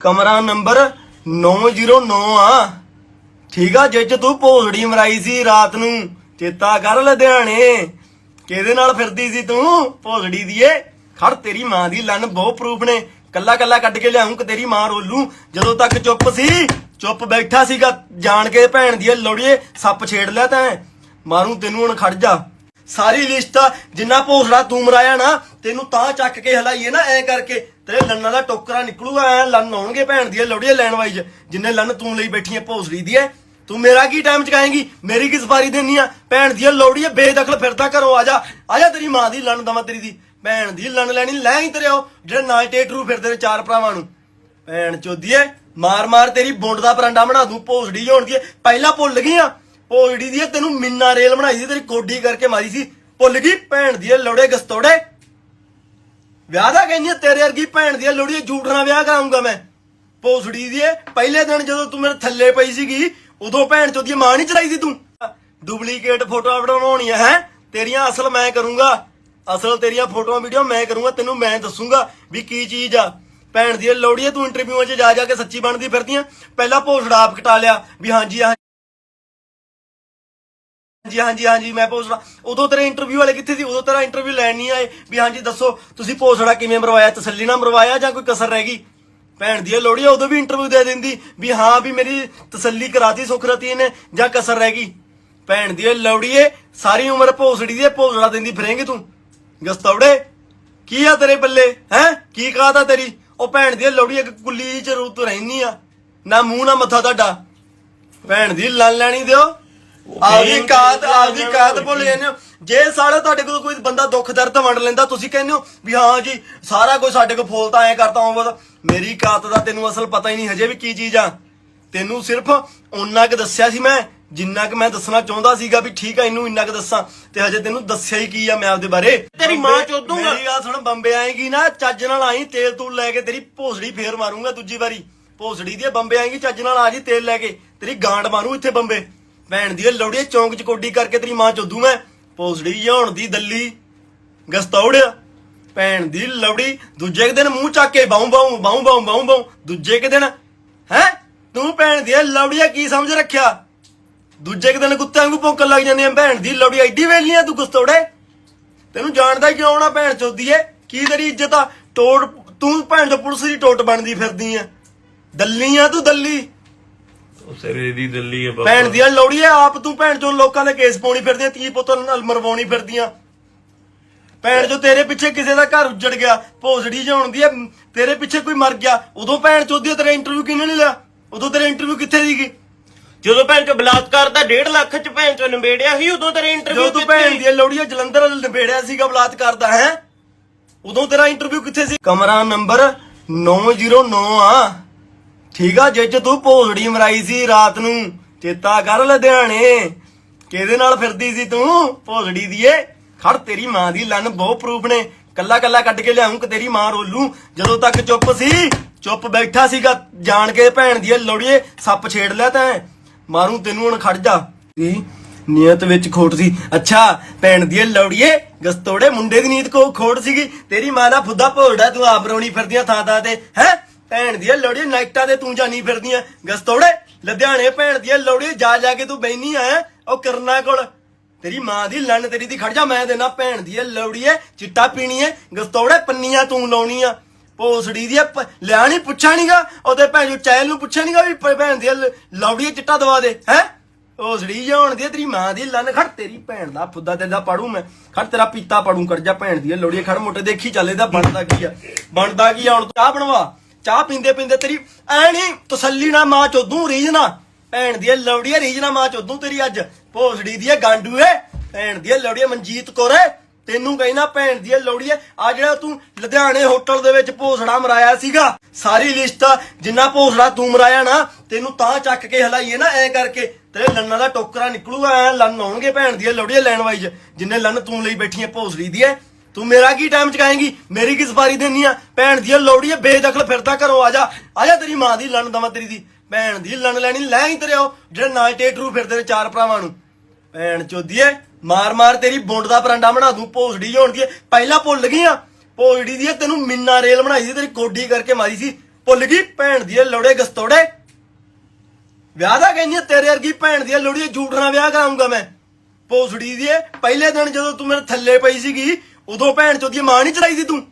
ਕਮਰਾ ਨੰਬਰ 909 ਆ। ਠੀਕ ਆ, ਜਿੱਚ ਤੂੰ ਭੋਸੜੀ ਮਰਾਈ ਸੀ ਰਾਤ ਨੂੰ। ਚੇਤਾ ਕਰ ਲੁਧਿਆਣੇ। ਕਿਹਦੇ ਨਾਲ ਫਿਰਦੀ ਸੀ ਤੂੰ? ਭੋਸੜੀ ਦੀਏ। ਖੜ, ਤੇਰੀ ਮਾਂ ਦੀ ਲੰਨ ਬਹੁਤ ਪ੍ਰੂਫ ਨੇ। ਕੱਲਾ ਕੱਲਾ ਕੱਢ ਕੇ ਲਿਆਉਂ ਕਿ ਤੇਰੀ ਮਾਂ ਰੋਲੂ। ਜਦੋਂ ਤੱਕ ਚੁੱਪ ਸੀ, ਚੁੱਪ ਬੈਠਾ ਸੀਗਾ। ਜਾਣ ਕੇ ਭੈਣ ਦੀ ਲੋੜੀਏ, ਸੱਪ ਛੇੜ ਲਿਆ ਤੈਂ। ਮਾਰੂ ਤੈਨੂੰ ਹੁਣ ਖੜ ਜਾ। ਸਾਰੀ ਲਿਸਟ ਜਿੰਨਾ ਭੋਸੜਾ ਤੂੰ ਮਰਾਇਆ ਨਾ, ਤੈਨੂੰ ਤਾਂ ਚੱਕ ਕੇ ਹਲਾਈਏ ਨਾ, ਐ ਕਰਕੇ ਤੇਰੇ ਲੰਨਾਂ ਦਾ ਟੋਕਰਾ ਨਿਕਲੂਗਾ, ਐ ਲੰਨ ਆਉਣਗੇ ਭੈਣ ਦੀ ਲੋੜੀਏ ਲੈਣ ਵਾਈਜ ਜਿੰਨੇ ਲੰਨ ਤੂੰ ਲਈ ਬੈਠੀ ਐ ਭੋਸੜੀ ਦੀ ਐ। ਤੂੰ ਮੇਰਾ ਕੀ ਟਾਈਮ ਚਕਾਏਂਗੀ ਮੇਰੀ ਕੀ ਸਵਾਰੀ ਦੇਣੀ ਆ? ਭੈਣ ਦੀ ਲੋੜੀਏ ਬੇਦਖਲ ਫਿਰਦਾ ਘਰੋਂ, ਆ ਜਾ ਆ ਜਾ ਤੇਰੀ ਮਾਂ ਦੀ ਲੰਨ ਦਵਾ ਤੇਰੀ ਦੀ। ਭੈਣ ਦੀ ਲੰਨ ਲੈਣੀ, ਲੈ ਹੀ ਤੇਰੇ ਉਹ, ਜਿਹੜੇ ਨਾਲ ਟੇਟਰੂ ਫਿਰਦੇ ਨੇ ਚਾਰ ਭਰਾਵਾਂ ਨੂੰ। ਭੈਣ ਚੋਦੀਏ ਮਾਰ ਮਾਰ ਤੇਰੀ ਬੁੰਡ ਦਾ ਪਰਾਂਡਾ ਬਣਾ ਦੂੰ, ਭੋਸੜੀ ਹੋਣ ਦੀ ਪਹਿਲਾਂ ਭੁੱਲ ਗਈਆਂ। ਆ ਭੋਸੜੀ ਦੀ ਤੈਨੂੰ ਮਿੰਨਾ ਰੇਲ ਬਣਾਈ ਸੀ, ਤੇਰੀ ਕੋਡੀ ਕਰਕੇ ਮਾਰੀ ਸੀ। ਭੁੱਲ ਗਈ, ਭੈਣ ਦੀ ਲੋੜੇ ਗਸਤੋੜੇ। ਵਿਆਹ ਦਾ ਕਹਿੰਦੀ ਤੇਰੇ ਵਰਗੀ ਭੈਣ ਦੀ ਲੋੜੀ ਝੂਠ ਨਾਲ ਵਿਆਹ ਕਰਾਉਂਗਾ ਮੈਂ। ਭੋਸੜੀ ਦੀ ਪਹਿਲੇ ਦਿਨ ਜਦੋਂ ਤੂੰ ਮੇਰੇ ਥੱਲੇ ਪਈ ਸੀਗੀ, ਉਦੋਂ ਭੈਣ ਚੋਦੀ ਮਾਂ ਨਹੀਂ ਚੜਾਈ ਸੀ ਤੂੰ। ਡੁਪਲੀਕੇਟ ਫੋਟੋਆਂ ਬਣਾਉਣੀਆਂ, ਹੈ? ਤੇਰੀਆਂ ਅਸਲ ਮੈਂ ਕਰੂੰਗਾ। ਅਸਲ ਤੇਰੀਆਂ ਫੋਟੋਆਂ, ਵੀਡੀਓ ਮੈਂ ਕਰੂੰਗਾ, ਤੈਨੂੰ ਮੈਂ ਦੱਸੂੰਗਾ ਵੀ ਕੀ ਚੀਜ਼ ਆ। ਭੈਣ ਦੀ ਲੋੜੀ ਤੂੰ ਇੰਟਰਵਿਊਆਂ 'ਚ ਜਾ ਜਾ ਕੇ ਸੱਚੀ ਬਣਦੀ ਫਿਰਦੀਆਂ ਪਹਿਲਾਂ ਭੋਸੜਾ ਆਪ ਕਟਾ ਲਿਆ, ਵੀ ਹਾਂਜੀ ਹਾਂਜੀ ਹਾਂਜੀ ਹਾਂਜੀ, ਮੈਂ ਭੋਸੜਾ ਉਦੋਂ ਤੇਰੇ ਇੰਟਰਵਿਊ ਵਾਲੇ ਕਿੱਥੇ ਸੀ? ਉਦੋਂ ਤੇਰਾ ਇੰਟਰਵਿਊ ਲੈਣ ਨਹੀਂ ਆਏ। ਵੀ ਹਾਂਜੀ, ਦੱਸੋ, ਤੁਸੀਂ ਭੋਸੜਾ ਕਿਵੇਂ ਮਰਵਾਇਆ? ਤਸੱਲੀ ਨਾਲ ਮਰਵਾਇਆ ਜਾਂ ਕੋਈ ਕਸਰ ਰਹਿ ਗਈ? ਭੈਣ ਦੀ ਇਹ ਲੋੜੀ ਉਦੋਂ ਵੀ ਇੰਟਰਵਿਊ ਦੇ ਦਿੰਦੀ। ਵੀ ਹਾਂ, ਵੀ ਮੇਰੀ ਤਸੱਲੀ ਕਰਾਤੀ ਸੁਖਰਤੀ ਨੇ ਜਾਂ ਕਸਰ ਰਹਿ ਗਈ? ਭੈਣ ਦੀ ਇਹ ਲੋੜੀ ਏ, ਸਾਰੀ ਉਮਰ ਭੋਸੜੀ ਦੀ ਭੋਸੜਾ ਦਿੰਦੀ ਫਿਰੇਂਗੀ ਤੂੰ। ਗਸਤੌੜੇ, ਕੀ ਆ ਤੇਰੇ ਬੱਲੇ? ਹੈ? ਕੀ ਕਹਾਤਾ ਤੇਰੀ? ਉਹ ਭੈਣ ਦੀ ਇਹ ਲੋੜੀ ਇੱਕ ਕੁੱਲੀ ਚ ਰੂਤ ਰਹਿਨੀ ਆ। ਨਾ ਮੂੰਹ, ਨਾ ਮੱਥਾ ਤੁਹਾਡਾ। ਭੈਣ ਦੀ ਲੰਨ ਲੈਣੀ ਦਿਓ। ਆਪਦੀ ਕਾਤ ਆਪਦੀ ਕਾਤ ਭੁੱਲ ਹੋ। ਜੇ ਸਾਲੇ ਤੁਹਾਡੇ ਕੋਲ ਕੋਈ ਬੰਦਾ ਦੁੱਖ ਦਰਦ ਵੰਡ ਲੈਂਦਾ ਤੁਸੀਂ ਕਹਿੰਦੇ ਹੋ ਵੀ ਹਾਂ ਜੀ ਸਾਰਾ ਕੁਝ ਸਾਡੇ ਕੋਲ ਫੋਲਤਾ ਐ ਕਰਤਾ ਉਹ ਮੇਰੀ ਕਾਤ ਦਾ ਤੈਨੂੰ ਅਸਲ ਪਤਾ ਹੀ ਨਹੀਂ ਹਜੇ ਵੀ ਕੀ ਚੀਜ਼ ਆ। ਤੈਨੂੰ ਸਿਰਫ ਓਨਾ ਕੁ ਦੱਸਿਆ ਸੀ ਮੈਂ ਜਿੰਨਾ ਕੁ ਮੈਂ ਦੱਸਣਾ ਚਾਹੁੰਦਾ ਸੀਗਾ ਵੀ ਠੀਕ ਆ ਇਹਨੂੰ ਇੰਨਾ ਕੁ ਦੱਸਾਂ। ਤੇ ਹਜੇ ਤੈਨੂੰ ਦੱਸਿਆ ਹੀ ਕੀ ਆ ਮੈਂ ਆਪਦੇ ਬਾਰੇ। ਤੇਰੀ ਮਾਂ ਚੋਦ ਦੂੰਗਾ। ਮੇਰੀ ਗੱਲ ਸੁਣ ਬੰਬੇ ਆਏਗੀ ਨਾ ਚੱਜ ਨਾਲ ਆਈ ਤੇਲ ਤੂਲ ਲੈ ਕੇ ਤੇਰੀ ਭੋਸੜੀ ਫੇਰ ਮਾਰੂੰਗਾ ਦੂਜੀ ਵਾਰੀ। ਭੋਸੜੀ ਦੀ ਬੰਬੇ ਆਏਗੀ ਚੱਜ ਨਾਲ ਆ ਜੀ ਤੇਲ ਲੈ ਕੇ। ਤੇਰੀ ਗਾਂਡ ਮਾਰੂ ਇੱਥੇ ਬੰਬੇ। ਭੈਣ ਦੀ ਲੋੜੀਏ ਚੌਂਕ ਚ ਕੋਡੀ ਕਰਕੇ ਤੇਰੀ ਮਾਂ ਚੋਦੂ ਮੈਂ। ਪੋਸੜੀ ਜਿਹਾਉਣ ਦੀ ਦੱਲੀ। ਗਸਤੌੜਿਆ। ਭੈਣ ਦੀ ਲਵੜੀ ਦੂਜੇ ਕੁ ਦਿਨ ਮੂੰਹ ਚੱਕ ਕੇ ਬਾਉਂ ਬਾਉਂ ਬਾਉਂ ਬਾਉਂ ਬਾਉਂ ਬਾਉਂ ਦੂਜੇ ਕੁ ਦਿਨ। ਹੈ? ਤੂੰ ਭੈਣ ਦੀ ਲਵੜੀਆ ਕੀ ਸਮਝ ਰੱਖਿਆ? ਦੂਜੇ ਕੁ ਦਿਨ ਕੁੱਤਿਆਂ ਵਾਂਗੂ ਭੌਂਕਣ ਲੱਗ ਜਾਂਦੇ ਆ। ਭੈਣ ਦੀ ਲਵੜੀ ਐਡੀ ਵੇਲੀ ਆ ਤੂੰ ਗਸਤੌੜੇ। ਤੈਨੂੰ ਜਾਣਦਾ ਕਿਉਂ ਨਾ ਭੈਣ ਚੋਦੀ ਏ? ਕੀ ਤੇਰੀ ਇੱਜ਼ਤ ਆ? ਟੋੜ ਤੂੰ ਭੈਣ ਚੋ ਪੁਲਿਸ ਦੀ ਟੋਟ ਬਣਦੀ ਫਿਰਦੀ ਆ। ਦੱਲੀ ਆ ਤੂੰ ਦੱਲੀ। ਉਹ ਸਿਰੇ ਦੀ ਦਿੱਲੀ ਹੈ ਭੈਣ ਦੀਆਂ ਲੋੜੀਆਂ ਆਪ ਤੂੰ ਭੈਣ ਚੋਂ ਲੋਕਾਂ ਦੇ ਕੇਸ ਪਾਉਣੀ ਫਿਰਦੀਆਂ ਤੀ ਪੁੱਤ ਨਾਲ ਮਰਵਾਉਣੀ ਫਿਰਦੀਆਂ। ਭੈਣ ਜੋ ਤੇਰੇ ਪਿੱਛੇ ਕਿਸੇ ਦਾ ਘਰ ਉੱਜੜ ਗਿਆ ਭੋਸੜੀ ਜਾਉਣ ਦੀ ਆ, ਤੇਰੇ ਪਿੱਛੇ ਕੋਈ ਮਰ ਗਿਆ। ਉਦੋਂ ਭੈਣ ਚੋਦੀ ਤੇਰਾ ਇੰਟਰਵਿਊ ਕਿਹਨੇ ਨਹੀਂ ਲਿਆ? ਉਦੋਂ ਤੇਰਾ ਇੰਟਰਵਿਊ ਕਿੱਥੇ ਸੀਗੀ ਜਦੋਂ ਭੈਣ ਚੋ ਬਲਾਤਕਾਰ ਦਾ 1.5 ਲੱਖ ਚ ਭੈਣ ਚੋ ਨਿਬੇੜਿਆ ਸੀ ਉਦੋਂ ਤੇਰੇ ਇੰਟਰਵਿਊ ਜਦੋਂ ਤੂੰ ਭੈਣ ਦੀਆਂ ਲੋੜੀਆਂ ਜਲੰਧਰ ਵੱਲ ਨਿਬੇੜਿਆ ਸੀਗਾ ਬਲਾਤਕਾਰ ਦਾ ਹੈ? ਉਦੋਂ ਤੇਰਾ ਇੰਟਰਵਿਊ ਕਿੱਥੇ ਸੀ? ਕਮਰਾ ਨੰਬਰ 909 ਆ। ਠੀਕ ਆ ਜਿੱਚ ਤੂੰ ਭੋਸੜੀ ਮਰਾਈ ਸੀ ਰਾਤ ਨੂੰ, ਚੇਤਾ ਕਰ ਲੁਧਿਆਣੇ। ਕਿਹਦੇ ਨਾਲ ਫਿਰਦੀ ਸੀ ਤੂੰ? ਭੋਸੜੀ ਦੀਏ। ਖੜ, ਤੇਰੀ ਮਾਂ ਦੀ ਲੰਨ ਬਹੁਤ ਪ੍ਰੂਫ ਨੇ। ਕੱਲਾ ਕੱਲਾ ਕੱਢ ਕੇ ਲਿਆਉਂ ਕਿ ਤੇਰੀ ਮਾਂ ਰੋਲੂ। ਜਦੋਂ ਤੱਕ ਚੁੱਪ ਸੀ, ਚੁੱਪ ਬੈਠਾ ਸੀਗਾ। ਜਾਣ ਕੇ ਭੈਣ ਦੀ ਲੋੜੀਏ, ਸੱਪ ਛੇੜ ਲਿਆ ਤੈਂ। ਮਾਰੂ ਤੈਨੂੰ ਹੁਣ ਖੜ ਜਾ। ਕੀ ਨੀਅਤ ਵਿੱਚ ਖੋਟ ਸੀ। ਅੱਛਾ, ਭੈਣ ਦੀ ਲੋੜੀਏ, ਗਸਤੋੜੇ ਮੁੰਡੇ ਦੀ ਨੀਤ ਕੋ ਖੋਟ ਸੀਗੀ। ਤੇਰੀ ਮਾਂ ਦਾ ਫੁੱਦਾ ਭੋੜਦਾ ਤੂੰ ਆਪ ਰੋਣੀ ਫਿਰਦੀਆਂ ਥਾਂ ਥਾਂ ਤੇ, ਹੈ? ਭੈਣ ਦੀ ਲੋੜੀਏ ਨਾਈਟਾਂ ਤੇ ਤੂੰ ਜਾਨੀ ਫਿਰਦੀਆਂ ਗਸਤੋੜੇ ਲੁਧਿਆਣੇ ਭੈਣ ਦੀ ਲੋੜੀਏ ਜਾ ਜਾ ਕੇ ਤੂੰ ਬੈਣੀ ਆ ਉਹ ਕਰਨਾ ਕੋਲ। ਤੇਰੀ ਮਾਂ ਦੀ ਲੰਨ ਤੇਰੀ ਦੀ ਖੜ ਜਾ ਮੈਂ ਦੇਣਾ ਭੈਣ ਦੀ ਲੋੜੀਏ ਚਿੱਟਾ ਪੀਣੀ ਐ। ਗਸਤੋੜੇ ਪੰਨੀਆਂ ਤੂੰ ਲਾਉਣੀ ਆ ਭੋਸੜੀ ਦੀ ਲਿਆ ਨਹੀਂ ਪੁੱਛਿਆ ਨਹੀਂਗਾ ਉਹਦੇ ਭੈਣ ਜੋ ਚੈਲ ਨੂੰ ਪੁੱਛਿਆ ਨਹੀਂਗਾ ਵੀ ਭੈਣ ਦੀ ਲੌੜੀ ਚਿੱਟਾ ਦਵਾ ਦੇ ਹੈ? ਭੋਸੜੀ ਜਾਉਣ ਦੀ ਆ, ਤੇਰੀ ਮਾਂ ਦੀ ਲੰਨ ਖੜ ਤੇਰੀ ਭੈਣ ਦਾ ਫੁੱਦਾ ਤੇਰਾ ਪੜੂ ਮੈਂ। ਖੜ ਤੇਰਾ ਪੀਤਾ ਪੜੂ ਕਰ ਜਾ ਭੈਣ ਦੀ ਲੋੜੀ ਖੜ ਮੋਟੇ ਦੇਖੀ ਚੱਲੇ ਦਾ ਬਣਦਾ ਕੀ ਆ? ਬਣਦਾ ਕੀ ਆ? ਹੁਣ ਚਾਹ ਬਣਵਾ। ਚਾਹ ਪੀਂਦੇ ਪੀਂਦੇ ਤੇਰੀ ਐ ਨਹੀਂ ਤਸੱਲੀ ਨਾ ਮਾਂ ਚੋਦੂ ਰੀਜਨਾ ਭੈਣ ਦੀ ਲੋੜੀ ਰੀਜਨਾ ਮਾਂ ਚੋਦੂ ਤੇਰੀ ਅੱਜ। ਭੋਸੜੀ ਦੀ ਗਾਂਡੂ ਏ। ਭੈਣ ਦੀ ਲੋੜੀ ਮਨਜੀਤ ਕੌਰ ਏ। ਤੈਨੂੰ ਕਹਿੰਦਾ ਭੈਣ ਦੀ ਲੋੜੀ ਆ ਜਿਹੜਾ ਤੂੰ ਲੁਧਿਆਣੇ ਹੋਟਲ ਦੇ ਵਿੱਚ ਭੋਸੜਾ ਮਰਾਇਆ ਸੀਗਾ। ਸਾਰੀ ਲਿਸਟ ਜਿੰਨਾ ਭੋਸੜਾ ਤੂੰ ਮਰਾਇਆ ਨਾ, ਤੈਨੂੰ ਤਾਂ ਚੱਕ ਕੇ ਹਲਾਈਏ ਨਾ ਐ ਕਰਕੇ। ਤੇਰੇ ਲੰਨਾਂ ਦਾ ਟੋਕਰਾ ਨਿਕਲੂਗਾ, ਐ ਲੰਨ ਆਉਣਗੇ ਭੈਣ ਦੀ ਲੋੜੀ ਲੈਣ ਵਾਈਜ ਜਿੰਨੇ ਲੰਨ ਤੂੰ ਲਈ ਬੈਠੀ ਐ ਭੋਸੜੀ ਦੀ ਐ ਤੂੰ ਮੇਰਾ ਕੀ ਟਾਈਮ ਚਕਾਏਂਗੀ ਮੇਰੀ ਕੀ ਸਫਾਰੀ ਦੇਣੀ ਆ? ਭੈਣ ਦੀ ਲੋੜੀ ਐ ਬੇਦਖਲ ਫਿਰਦਾ ਘਰੋਂ ਆ ਜਾ। ਆ ਜਾ ਤੇਰੀ ਮਾਂ ਦੀ ਲੰਨ ਦਵਾ ਤੇਰੀ ਦੀ। ਭੈਣ ਦੀ ਲੰਨ ਲੈਣੀ, ਲੈ ਹੀ ਤੇਰੇ ਉਹ, ਜਿਹੜੇ ਟੇਟਰੂ ਫਿਰਦੇ ਨੇ ਚਾਰ ਭਰਾਵਾਂ ਨੂੰ। ਭੈਣ ਚੋਦੀਏ, ਮਾਰ ਮਾਰ ਤੇਰੀ ਬੁੰਡ ਦਾ ਪਰਾਂਡਾ ਬਣਾ ਦੂੰ ਭੋਸੜੀ ਹੋਣ ਦੀ। ਪਹਿਲਾਂ ਭੁੱਲ ਗਈ ਆ? ਭੋਸੜੀ ਦੀ ਤੈਨੂੰ ਮਿੰਨਾ ਰੇਲ ਬਣਾਈ ਸੀ, ਤੇਰੀ ਕੋਡੀ ਕਰਕੇ ਮਾਰੀ ਸੀ। ਭੁੱਲ ਗਈ? ਭੈਣ ਦੀ ਲੋੜੇ ਗਸਤੋੜੇ। ਵਿਆਹ ਦਾ ਕਹਿੰਦੀ ਤੇਰੇ ਵਰਗੀ ਭੈਣ ਦੀ ਲੋੜੀ ਝੂਠ ਨਾਲ ਵਿਆਹ ਕਰਾਉਂਗਾ ਮੈਂ। ਭੋਸੜੀ ਦੀ ਪਹਿਲੇ ਦਿਨ ਜਦੋਂ ਤੂੰ ਮੇਰੇ ਥੱਲੇ ਪਈ ਸੀਗੀ ਉਦੋਂ ਭੈਣ ਚੋਦੀ ਮਾਂ ਨਹੀਂ ਚੜਾਈ ਸੀ ਤੂੰ?